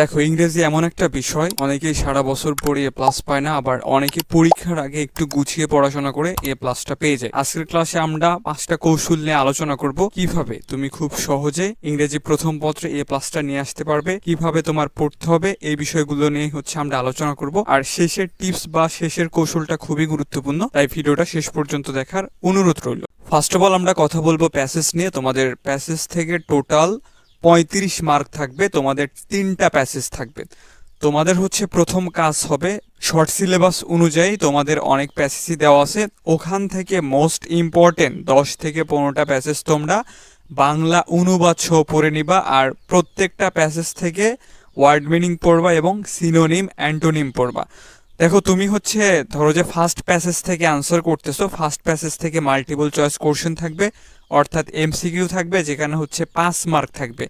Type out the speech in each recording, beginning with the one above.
দেখো, ইংরেজি এমন একটা বিষয়, অনেকেই সারা বছর পড়ে এ প্লাস পায় না, আবার অনেকে পরীক্ষার আগে একটু গুছিয়ে পড়াশোনা করে এ প্লাসটা পেয়ে যায়। আজকের ক্লাসে আমরা পাঁচটা কৌশল নিয়ে আলোচনা করব। কীভাবে? তুমি খুব সহজে ইংরেজি প্রথম পত্রে এ প্লাসটা নিয়ে আসতে পারবে। কীভাবে তোমার পড়তে হবে? এই বিষয়গুলো নিয়ে হচ্ছে আমরা আলোচনা করব। আর শেষের টিপস বা শেষের কৌশলটা খুবই গুরুত্বপূর্ণ, তাই ভিডিওটা শেষ পর্যন্ত দেখার অনুরোধ রইল। ফার্স্ট অফ অল আমরা কথা বলব প্যাসেজ নিয়ে। তোমাদের প্যাসেজ থেকে টোটাল পঁয়ত্রিশ মার্ক থাকবে, তোমাদের তিনটা প্যাসেজ থাকবে। তোমাদের হচ্ছে প্রথম কাজ হবে, শর্ট সিলেবাস অনুযায়ী তোমাদের অনেক প্যাসেজই দেওয়া আছে। ওখান থেকে মোস্ট ইম্পর্টেন্ট, দশ থেকে পনেরোটা প্যাসেজ তোমরা বাংলা অনুবাদ সহ পড়ে নিবা, আর প্রত্যেকটা প্যাসেজ থেকে ওয়ার্ড মিনিং পড়বা এবং সিনোনিম, অ্যান্টোনিম পড়বা। দেখো, তুমি হচ্ছে, ধরো যে ফার্স্ট প্যাসেজ থেকে আনসার করতেছো ফার্স্ট প্যাসেজ থেকে মাল্টিপল চয়েস কোশ্চেন থাকবে, অর্থাৎ এমসিকিউ থাকবে, যেখানে হচ্ছে পাঁচ মার্ক থাকবে।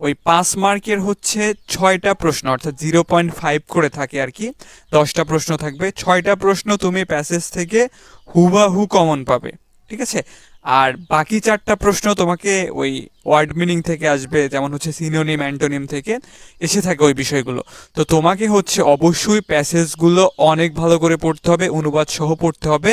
ওই পাঁচ মার্কের হচ্ছে ছয়টা প্রশ্ন, অর্থাৎ জিরো পয়েন্ট ফাইভ করে থাকে আর কি, দশটা প্রশ্ন থাকবে। ছয়টা প্রশ্ন তুমি প্যাসেজ থেকে হুবাহু কমন পাবে। ঠিক আছে? আর বাকি চারটা প্রশ্ন তোমাকে ওই ওয়ার্ড মিনিং থেকে আসবে, যেমন হচ্ছে সিনোনিম অ্যান্টোনিম থেকে এসে থাকে ওই বিষয়গুলো। তো তোমাকে হচ্ছে অবশ্যই প্যাসেজগুলো অনেক ভালো করে পড়তে হবে, অনুবাদ সহ পড়তে হবে।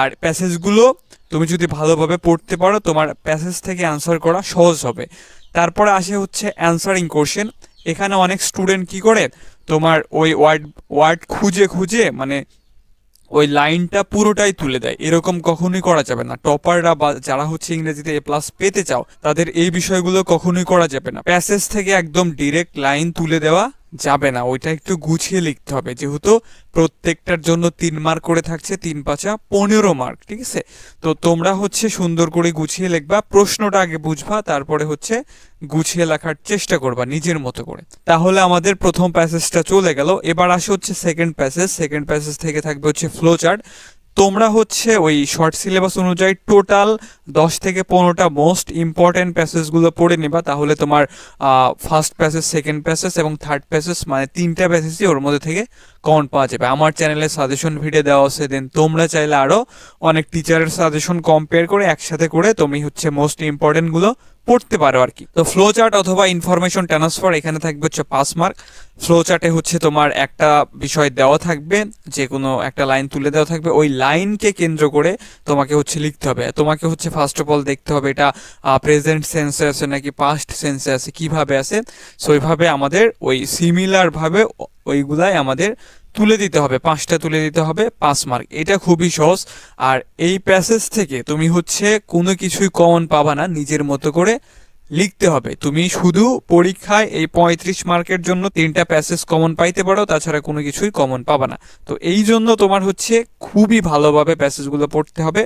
আর প্যাসেজগুলো তুমি যদি ভালোভাবে পড়তে পারো, তোমার প্যাসেজ থেকে অ্যান্সার করা সহজ হবে। তারপরে আসে হচ্ছে অ্যান্সারিং কোশ্চেন এখানে অনেক স্টুডেন্ট কি করে? তোমার ওই ওয়ার্ড ওয়ার্ড খুঁজে খুঁজে মানে ওই লাইনটা পুরোটাই তুলে দেয়। এরকম কখনোই করা যাবে না। টপাররা বা যারা হচ্ছে ইংরেজিতে এ প্লাস পেতে চাও, তাদের এই বিষয়গুলো কখনোই করা যাবে না। প্যাসেজ থেকে একদম ডিরেক্ট লাইন তুলে দেওয়া যাবে না, ওইটা একটু গুছিয়ে লিখতে হবে। যেহেতু প্রত্যেকটার জন্য তিন মার্ক করে থাকছে, তিন পাঁচা পনেরো মার্ক ঠিক আছে? তো তোমরা হচ্ছে সুন্দর করে গুছিয়ে লিখবা, প্রশ্নটা আগে বুঝবা, তারপরে হচ্ছে গুছিয়ে লেখার চেষ্টা করবা নিজের মতো করে। তাহলে আমাদের প্রথম প্যাসেজটা চলে গেল। এবার আসে হচ্ছে সেকেন্ড প্যাসেজ সেকেন্ড প্যাসেজ থেকে থাকবে হচ্ছে ফ্লো চার্ট তোমরা হচ্ছে ওই শর্ট সিলেবাস অনুযায়ী টোটাল দশ থেকে পনেরোটা মোস্ট ইম্পর্ট্যান্ট প্যাসেজগুলো পড়ে নেবা, তাহলে তোমার ফার্স্ট প্যাসেজ সেকেন্ড প্যাসেজ এবং থার্ড প্যাসেজ মানে তিনটা প্যাসেজই ওর মধ্যে থেকে কমন পাওয়া যাবে। আমার চ্যানেলে সাজেশন ভিডিও দেওয়া আছে দেন তোমরা চাইলে আরও অনেক টিচারের সাজেশন কম্পেয়ার করে একসাথে করে তুমি হচ্ছে মোস্ট ইম্পর্টেন্টগুলো পড়তে পারো আর কি। তো ফ্লো চার্ট অথবা ইনফরমেশন ট্রান্সফার এখানে থাকবে হচ্ছে পাস মার্ক ফ্লো চার্টে হচ্ছে তোমার একটা বিষয় দেওয়া থাকবে, যে কোনো একটা লাইন তুলে দেওয়া থাকবে। ওই লাইনকে কেন্দ্র করে তোমাকে হচ্ছে লিখতে হবে। তোমাকে হচ্ছে ফার্স্ট অফ অল দেখতে হবে এটা প্রেজেন্ট সেন্সে আছে নাকি পাস্ট সেন্সে আছে, কীভাবে আছে। সো ওইভাবে আমাদের ওই সিমিলারভাবে ওইগুলাই আমাদের তুলে দিতে হবে, পাঁচটা তুলে দিতে হবে, পাঁচ মার্ক এটা খুবই সহজ। আর এই প্যাসেজ থেকে তুমি হচ্ছে কোনো কিছুই কমন পাবা না, নিজের মতো করে লিখতে হবে। তুমি শুধু পরীক্ষায় এই পঁয়ত্রিশ মার্কের জন্য তিনটা প্যাসেজ কমন পাইতে পারো, তাছাড়া কোনো কিছুই কমন পাবা না। তো এই জন্য তোমার হচ্ছে খুবই ভালোভাবে প্যাসেজগুলো পড়তে হবে।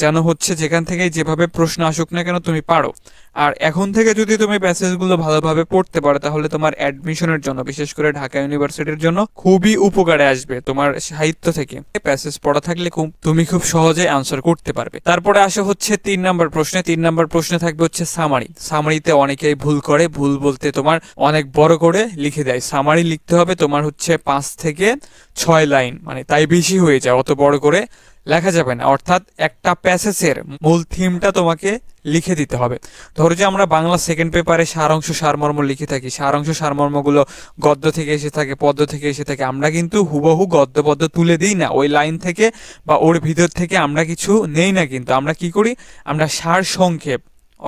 যেন হচ্ছে যেখান থেকে যেভাবে প্রশ্ন আসুক না কেন তুমি পারো। আর এখন থেকে যদি তুমি প্যাসেজগুলো ভালোভাবে পড়তে পারো, তাহলে তোমার অ্যাডমিশনের জন্য, বিশেষ করে ঢাকা ইউনিভার্সিটির জন্য, খুবই উপকারে আসবে তোমার সাহিত্য থেকে। প্যাসেজ পড়া থাকলে খুব, তুমি খুব সহজে আনসার করতে পারবে। তারপরে আসে হচ্ছে তিন নম্বর প্রশ্নে, তিন নম্বর প্রশ্নে থাকবে হচ্ছে সামারি সামারিতে অনেকেই ভুল করে, ভুল বলতে তোমার অনেক বড় করে লিখে দেয়। সামারি লিখতে হবে তোমার হচ্ছে পাঁচ থেকে ছয় লাইন মানে তাই বেশি হয়ে যায়, অত বড় করে লেখা যাবে না। অর্থাৎ একটা প্যাসেজের মূল থিমটা তোমাকে লিখে দিতে হবে। ধরো যে আমরা বাংলা সেকেন্ড পেপারে সারাংশ, সারমর্ম লিখে থাকি। সারাংশ, সারমর্মগুলো গদ্য থেকে এসে থাকে, পদ্য থেকে এসে থাকে। আমরা কিন্তু হুবহু গদ্য, পদ্য তুলে দিই না। ওই লাইন থেকে বা ওর ভিতর থেকে আমরা কিছু নেই না কিন্তু। আমরা কি করি? আমরা সার সংক্ষেপ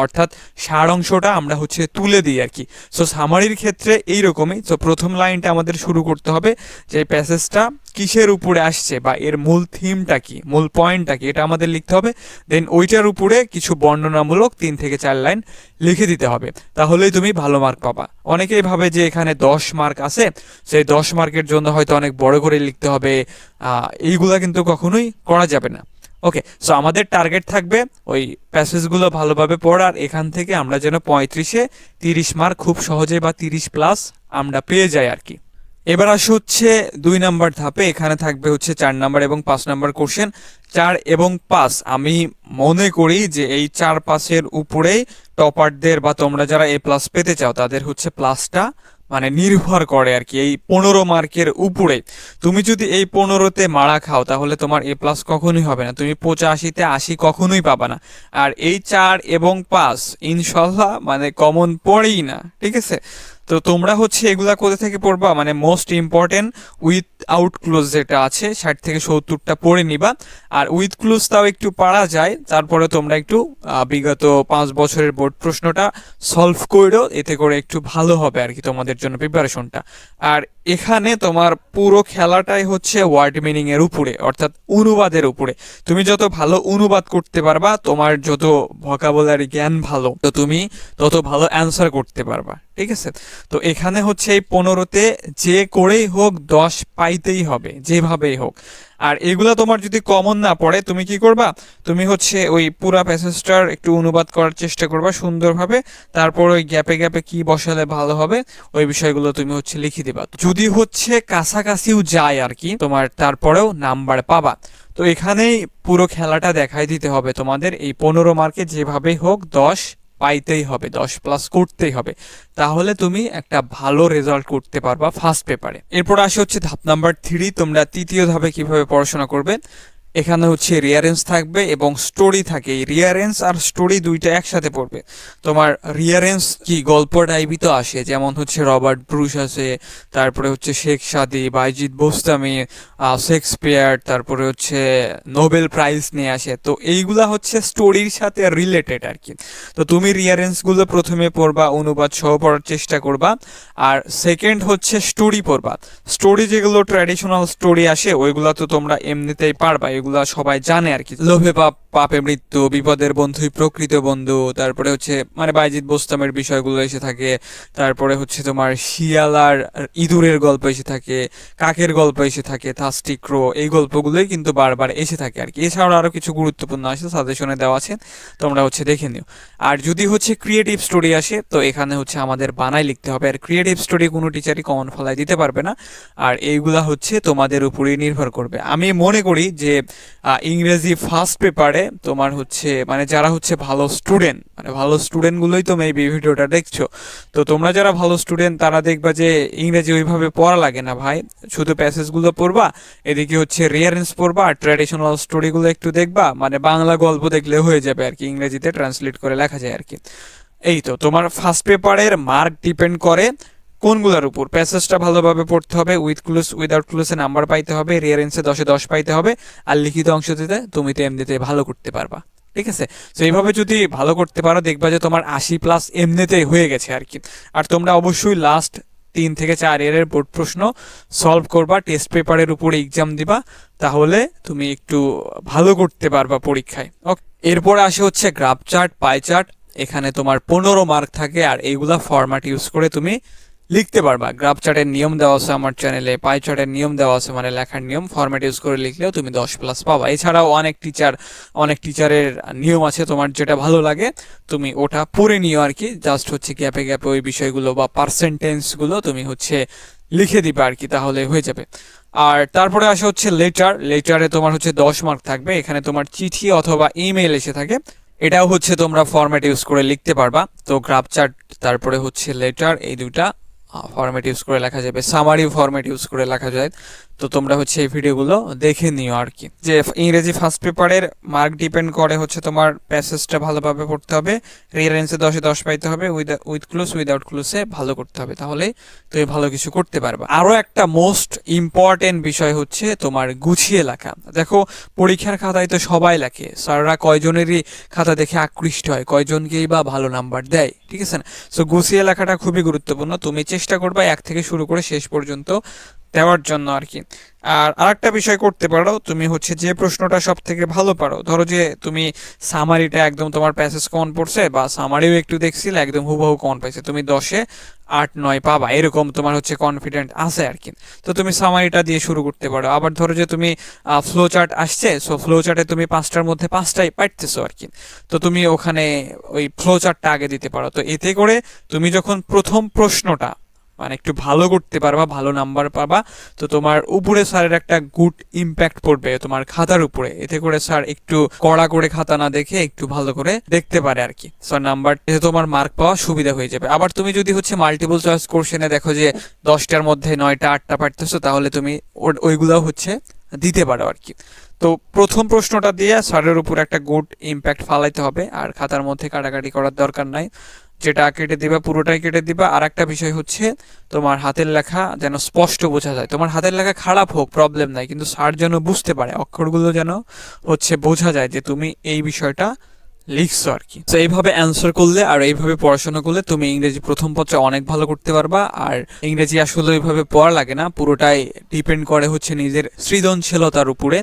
অর্থাৎ সার অংশটা আমরা হচ্ছে তুলে দিই আর কি। সো সামারির ক্ষেত্রে এইরকমই। তো প্রথম লাইনটা আমাদের শুরু করতে হবে যে প্যাসেজটা কিসের উপরে আসছে বা এর মূল থিমটা কি, মূল পয়েন্টটা কি, এটা আমাদের লিখতে হবে। দেন ওইটার উপরে কিছু বর্ণনামূলক তিন থেকে চার লাইন লিখে দিতে হবে। তাহলেই তুমি ভালো মার্ক পাবা। অনেকেই ভাবে যে এখানে দশ মার্ক আছে, সেই দশ মার্কের জন্য হয়তো অনেক বড় করে লিখতে হবে এইগুলা কিন্তু কখনোই করা যাবে না। ওকে সো আমাদের টার্গেট থাকবে ওই প্যাসেজগুলো ভালোভাবে পড়ার এখান থেকে আমরা যেন পঁয়ত্রিশে তিরিশ মার্ক খুব সহজে বা তিরিশ প্লাস আমরা পেয়ে যাই আর কি। এবার আসে হচ্ছে দুই নাম্বার ধাপে, এখানে থাকবে হচ্ছে চার নাম্বার এবং পাঁচ নাম্বার কোশ্চেন চার এবং পাঁচ, আমি মনে করি যে এই চার পাঁচের উপরেই টপারদের বা তোমরা যারা এ প্লাস পেতে চাও, তাদের হচ্ছে প্লাসটা মানে নির্ভর করে আর কি, এই পনেরো মার্কের উপরে। তুমি যদি এই পনেরোতে মারা খাও, তাহলে তোমার এ প্লাস কখনোই হবে না। তুমি পঁচাশিতে আশি কখনোই পাবা না। আর এই চার এবং পাঁচ, ইনশাল্লাহ মানে কমন পড়েই না, ঠিক আছে? তো তোমরা হচ্ছে এগুলা কোথা থেকে পড়বা? মানে most important without close যেটা আছে, ষাট থেকে সত্তরটা পড়ে নিবা। আর উইথ ক্লোজ তাও একটু পারা যায়। তারপরে তোমরা একটু বিগত পাঁচ বছরের বোর্ড প্রশ্নটা সলভ করো এতে করে একটু ভালো হবে আর কি তোমাদের জন্য প্রিপারেশনটা আর এখানে তোমার পুরো খেলাটাই হচ্ছে ওয়ার্ড মিনিং এর উপরে, অর্থাৎ অনুবাদের উপরে। তুমি যত ভালো অনুবাদ করতে পারবা, তোমার যত ভকাবুলারি জ্ঞান ভালো, তো তুমি তত ভালো অ্যান্সার করতে পারবা, ঠিক আছে? তো এখানে হচ্ছে এই পনেরোতে যে করেই হোক, দশ পাইতেই হবে, যেভাবেই হোক। আর এগুলা তোমার যদি কমন না পড়ে, তুমি কি করবা? তুমি হচ্ছে ওই পুরা প্যাসেজটার একটু অনুবাদ করার চেষ্টা করবা সুন্দরভাবে, তারপর ওই গ্যাপে গ্যাপে কি বসালে ভালো হবে, ওই বিষয়গুলো তুমি হচ্ছে লিখে দিবা। যদি হচ্ছে কাছাকাছিও যায় আর কি তোমার তারপরেও নাম্বার পাবা। তো এখানেই পুরো খেলাটা দেখাই দিতে হবে তোমাদের, এই পনেরো মার্কে যেভাবেই হোক দশ পাইতেই হবে, দশ প্লাস করতেই হবে। তাহলে তুমি একটা ভালো রেজাল্ট করতে পারবা ফার্স্ট পেপারে এরপর আসে হচ্ছে ধাপ নাম্বার থ্রি তোমরা তৃতীয় ধাপে কীভাবে পড়াশোনা করবে? এখানে হচ্ছে রিয়ারেন্স থাকবে এবং স্টোরি থাকে। রিয়ারেন্স আর স্টোরি দুইটা একসাথে পড়বে। তোমার রিয়ারেন্স কি গল্প টাইপই তো আসে? যেমন হচ্ছে রবার্ট ব্রুশ আছে, তারপরে হচ্ছে শেখ সাদি বাইজিৎ বোস্তামি শেক্সপিয়ার, তারপরে হচ্ছে নোবেল প্রাইজ নিয়ে আসে। তো এইগুলা হচ্ছে স্টোরির সাথে রিলেটেড আর কি তো তুমি রিয়ারেন্সগুলো প্রথমে পড়বা, অনুবাদ সহ পড়ার চেষ্টা করবা। আর সেকেন্ড হচ্ছে স্টোরি পড়বা। স্টোরি যেগুলো ট্র্যাডিশনাল স্টোরি আসে, ওইগুলা তো তোমরা এমনিতেই পারবা এগুলা সবাই জানে আর কি। লোভে পাপ পাপে মৃত্যু, বিপদের বন্ধুই প্রকৃত বন্ধু, তারপরে হচ্ছে মানে বাইজিৎ বোস্তামের বিষয়গুলো এসে থাকে, তারপরে হচ্ছে তোমার শিয়াল আর ইঁদুরের গল্প এসে থাকে, কাকের গল্প এসে থাকে থাস্টিক্রো এই গল্পগুলোই কিন্তু বারবার এসে থাকে আর কি। এছাড়াও আরও কিছু গুরুত্বপূর্ণ আসে, সাজেশনে দেওয়া আছে, তোমরা হচ্ছে দেখে নিও। আর যদি হচ্ছে ক্রিয়েটিভ স্টোরি আসে, তো এখানে হচ্ছে আমাদের বানাই লিখতে হবে। আর ক্রিয়েটিভ স্টোরি কোনো টিচারই কমন ফলায় দিতে পারবে না। আর এইগুলা হচ্ছে তোমাদের উপরেই নির্ভর করবে। আমি মনে করি যে ইংরেজি ফার্স্ট পেপারে তোমার হচ্ছে মানে যারা হচ্ছে ভালো স্টুডেন্ট মানে ভালো স্টুডেন্টগুলোই তো মেবি ভিডিওটা দেখছ। তো তোমরা যারা ভালো স্টুডেন্ট তারা দেখবা যে ইংরেজি ওইভাবে পড়া লাগে না ভাই। শুধু প্যাসেজগুলো পড়বা, এদিকে হচ্ছে রিয়ারেন্স পড়বা, আর ট্র্যাডিশনাল স্টোরিগুলো একটু দেখবা মানে বাংলা গল্প দেখলে হয়ে যাবে আর কি, ইংরেজিতে ট্রান্সলেট করে লেখা যায় আর কি। এই তো, তোমার ফার্স্ট পেপারের মার্ক ডিপেন্ড করে কোনগুলোর উপর? প্যাসেজটা ভালোভাবে পড়তে হবে উইথ ক্লুজ উইদাউট ক্লুজে নাম্বার পাইতে হবে রিয়ারেন্সে দশে দশ পাইতে হবে, আর লিখিত অংশ দিতে তুমি তো এমনিতে ভালো করতে পারবা। ঠিক আছে? তো এইভাবে যদি ভালো করতে পারো, দেখবা যে তোমার আশি প্লাস এমনিতেই হয়ে গেছে আর কি। আর তোমরা অবশ্যই লাস্ট তিন থেকে চার ইয়ারের বোর্ড প্রশ্ন সলভ করবা টেস্ট পেপারের উপরে এক্সাম দিবা, তাহলে তুমি একটু ভালো করতে পারবা পরীক্ষায়। ওকে এরপর আসে হচ্ছে গ্রাফ চার্ট পাই চার্ট এখানে তোমার পনেরো মার্ক থাকে, আর এইগুলা ফরম্যাট ইউজ করে তুমি লিখতে পারবা। গ্রাফ চার্টের নিয়ম দেওয়া আছে আমার চ্যানেলে, পাই চার্টের নিয়ম দেওয়া আছে মানে লেখার নিয়ম ফরম্যাট ইউজ করে লিখলেও তুমি দশ প্লাস পাবা। এছাড়াও অনেক টিচার অনেক টিচারের নিয়ম আছে তোমার যেটা ভালো লাগে, তুমি ওটা পড়ে নিও আর কি জাস্ট হচ্ছে গ্যাপে গ্যাপে ওই বিষয়গুলো বা পার্সেন্টেন্সগুলো তুমি হচ্ছে লিখে দিবে আর কি তাহলে হয়ে যাবে। আর তারপরে আসে হচ্ছে লেটার লেটারে তোমার হচ্ছে দশ মার্ক থাকবে। এখানে তোমার চিঠি অথবা ইমেল এসে থাকে। এটাও হচ্ছে তোমরা ফরম্যাট ইউজ করে লিখতে পারবা। তো গ্রাফ চার্ট তারপরে হচ্ছে লেটার এই দুইটা ফরম্যাট ইউজ করে লেখা যাবে সামারি ফরম্যাট ইউজ করে লেখা যায়। তো তোমরা হচ্ছে এই ভিডিওগুলো দেখে নিও আর কি। যে ইংরেজি ফার্স্ট পেপারের মার্ক ডিপেন্ড করে হচ্ছে তোমার প্যাসেজটা ভালোভাবে পড়তে হবে রিয়ারেন্সে দশে দশ পাইতে হবে উইথ ক্লোজ উইদাউট ক্লোজে ভালো করতে হবে, তাহলে তুমি ভালো কিছু করতে পারবে। আরও একটা মোস্ট ইম্পর্টেন্ট বিষয় হচ্ছে তোমার গুছিয়ে লেখা। দেখো, পরীক্ষার খাতায় তো সবাই লেখে, স্যাররা কয়জনেরই খাতা দেখে আকৃষ্ট হয়, কয়জনকেই বা ভালো নাম্বার দেয়, ঠিক আছে না? সো গুছিয়ে লেখাটা খুবই গুরুত্বপূর্ণ, তুমি চেষ্টা করবে এক থেকে শুরু করে শেষ পর্যন্ত দেওয়ার জন্য আর কি আর আরেকটা বিষয় করতে পারো, তুমি হচ্ছে যে প্রশ্নটা সব থেকে ভালো পারো, ধরো যে তুমি সামারিটা একদম তোমার প্যাসেজ কমন পড়ছে বা সামারিও একটু দেখছিলে, একদম হুবহু কমন পাইছে, তুমি দশে আট, নয় পাবা, এরকম তোমার হচ্ছে কনফিডেন্ট আছে আর কি তো তুমি সামারিটা দিয়ে শুরু করতে পারো। আবার ধরো যে তুমি ফ্লো চার্ট আসছে সো ফ্লো চার্টে তুমি পাঁচটার মধ্যে পাঁচটাই পাইতেছো আর কি তো তুমি ওখানে ওই ফ্লো চার্টটা আগে দিতে পারো। তো এতে করে তুমি যখন প্রথম প্রশ্নটা মানে একটু ভালো করতে পারবা, ভালো নাম্বার পাবা। তো তোমার উপরে স্যারের একটা গুড ইম্প্যাক্ট পড়বে তোমার খাতার উপরে। এতে করে স্যার একটু কড়া করে খাতা না দেখে একটু ভালো করে দেখতে পারে আর কি স্যার নাম্বার তোমার মার্ক পাওয়া সুবিধা হয়ে যাবে। আবার তুমি যদি হচ্ছে মাল্টিপল চয়েস কোশ্চেনে দেখো যে দশটার মধ্যে নয়টা, আটটা পারতেছো, তাহলে তুমি ওর- ওইগুলো হচ্ছে দিতে পারো আর কি তো প্রথম প্রশ্নটা দিয়ে স্যারের উপর একটা গুড ইম্প্যাক্ট ফালাইতে হবে। আর খাতার মধ্যে কাটাকাটি করার দরকার নাই। যেটা কেটে দিবা, পুরোটাই কেটে দিবা। আর একটা বিষয় হচ্ছে, তোমার হাতের লেখা যেন স্পষ্ট বোঝা যায়। তোমার হাতের লেখা খারাপ হোক প্রবলেম নাই, কিন্তু স্যার যেন বুঝতে পারে, অক্ষরগুলো যেন হচ্ছে বোঝা যায় যে তুমি এই বিষয়টা লিখছো আর কি। তো এইভাবে অ্যান্সার করলে আর এইভাবে পড়াশোনা করলে তুমি ইংরেজি প্রথম পত্রে অনেক ভালো করতে পারবা। আর ইংরেজি আসলে ওইভাবে পড়া লাগে না, পুরোটাই ডিপেন্ড করে হচ্ছে নিজের সৃজনশীলতার উপরে।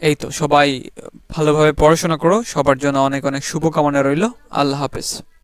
এই তো, সবাই ভালোভাবে পড়াশোনা করো, সবার জন্য অনেক অনেক শুভকামনা রইল। আল্লাহ হাফেজ।